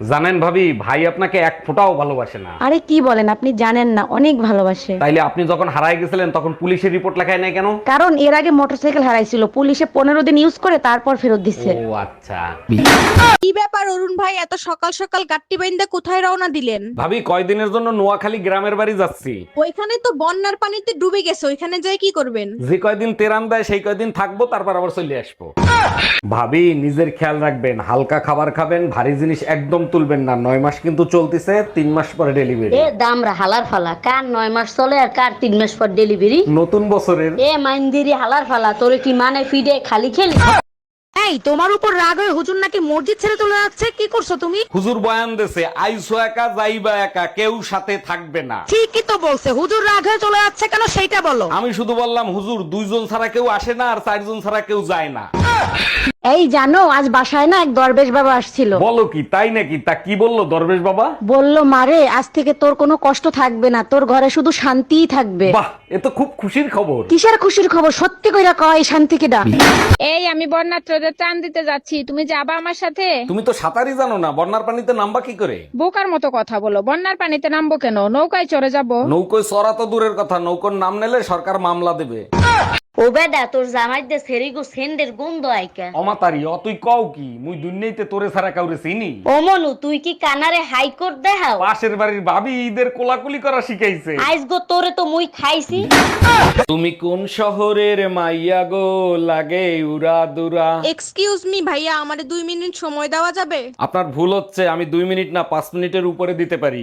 জানেন ভাবি ভাই আপনাকে এক ফোঁটাও ভালোবাসে না। আরে কি বলেন আপনি জানেন না অনেক ভালোবাসে। তাইলে আপনি যখন হারায় গেছিলেন তখন পুলিশের রিপোর্ট লেখায় নাই কেন? কারণ এর আগে মোটরসাইকেল হারাইছিল পুলিশে পনেরো দিন ইউজ করে তারপর ফেরত দিচ্ছে ও আচ্ছা। কি ব্যাপার অরুণ ভাই এত সকাল সকাল গাট্টি বাইন্দা কোথায় রওনা দিলেন? ভাবি কয়দিনের জন্য নোয়াখালী গ্রামের বাড়ি যাচ্ছি। ওইখানে তো বন্যার পানিতে ডুবে গেছে ওইখানে যাই কি করবেন? যে কয়দিন তেরান দেয় সেই কয়দিন থাকব তারপর আবার চলে আসব। ভাবি নিজের খেয়াল রাখবেন হালকা খাবার খাবেন ভারী জিনিস একদম তুলবেন না। নয় মাস কিন্তু চলতেছে তিন মাস পরে ডেলিভারি এ দামরা হালার ফালা কার নয় মাস চলে আর কার তিন মাস পর ডেলিভারি নতুন বছরের। এ মাইন্দিরি হালার ফালা তোরে কি মানে ফিডে খালি খেলি? এই তোমার উপর রাগ হয়ে হুজুর নাকি মসজিদ ছেড়ে চলে যাচ্ছে? কি করছ তুমি? হুজুর বয়ান দেছে আইসো একা যাইবা একা কেউ সাথে থাকবে না। ঠিকই তো বলছে হুজুর রাগ হয়ে চলে যাচ্ছে কেন সেইটা বলো। আমি শুধু বললাম হুজুর দুইজন ছাড়া কেউ আসে না আর চারজন ছাড়া কেউ যায় না। এই জানো আজ বাসায় না এক দরবেশ বাবা আসছিল। বলো কি তাই নাকি? তা কি বলল দরবেশ বাবা? বলল মারে আজ থেকে তোর কোনো কষ্ট থাকবে না তোর ঘরে শুধু শান্তিই থাকবে। বাহ এ তো খুব খুশির খবর। কিসের খুশির খবর? সত্যি কইরা কয় শান্তিকে ডাক। এই আমি বন্যাত্রদের ত্রাণ দিতে যাচ্ছি তুমি যাবা আমার সাথে? তুমি তো সাঁতারই জানো না বন্যার পানিতে নামবা কি করে? বোকার মতো কথা বলো বন্যার পানিতে নামবো কেন? নৌকায় চড়ে যাব। নৌকোয় চড়া তো দূরের কথা নৌকোর নাম নিলে সরকার মামলা দেবে। ও বেদা তোর জামাই দে সেরিগো সেন্ডের গন্ধ আইকা। অমাতারি অতুই কও কি? মুই দুনিয়াইতে তোরে ছাড়া কাউরে চিনি? ও মনু তুই কি কানারে হাইকোর্ট দেখাও? পাশের বাড়ির ভাবি ঈদের কোলাকুলি করা শিখাইছে। আইস গো তোরে তো মুই খাইছি। তুমি কোন শহরের মাইয়া গো? লাগে উরা দুরা। এক্সকিউজ মি ভাইয়া আমারে দুই মিনিট সময় দেওয়া যাবে? আপনার ভুল হচ্ছে আমি দুই মিনিট না পাঁচ মিনিটের উপরে দিতে পারি।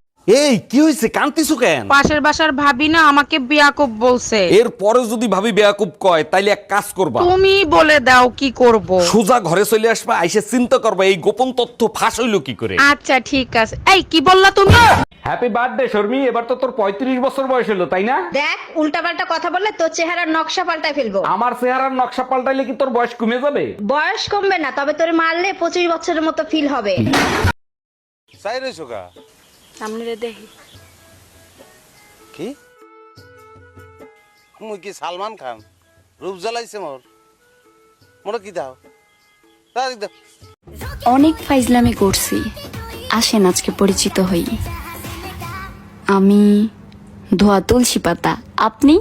এই কি হয়েছে কান্তিছু কেন? পাশের বাসার ভাবি না আমাকে বিয়াকুব বলছে। এর পরে যদি ভাবি বেয়াকুব কয় তাইলে এক কাজ করবা। তুমি বলে দাও কি করব। সোজা ঘরে চলে আসবা আইসে চিন্তা করবা এই গোপন তথ্য ফাঁস হইল কি করে? আচ্ছা ঠিক আছে। এই কি বললা তুমি? Happy birthday Sharmi. এবার তো তোর পঁয়ত্রিশ বছর বয়স হলো তাই না? দেখ উল্টাপাল্টা কথা বললে তোর চেহারার নকশা পাল্টায় ফেলব। আমার চেহারার নকশা পাল্টাইলে কি তোর বয়স কমে যাবে? বয়স কমবে না তবে তোরে মারলে পঁচিশ বছরের মতো ফিল হবে। রইছো কা সামনে দেখি। কি? মুই কি সালমান খান? রূপ জ্বালাইছে মোর। মোর কি দাও? অনেক ফাইজলামি করছি। আসেন আজকে পরিচিত হই। আমি ধোয়া তুলসী পাতা। আপনি?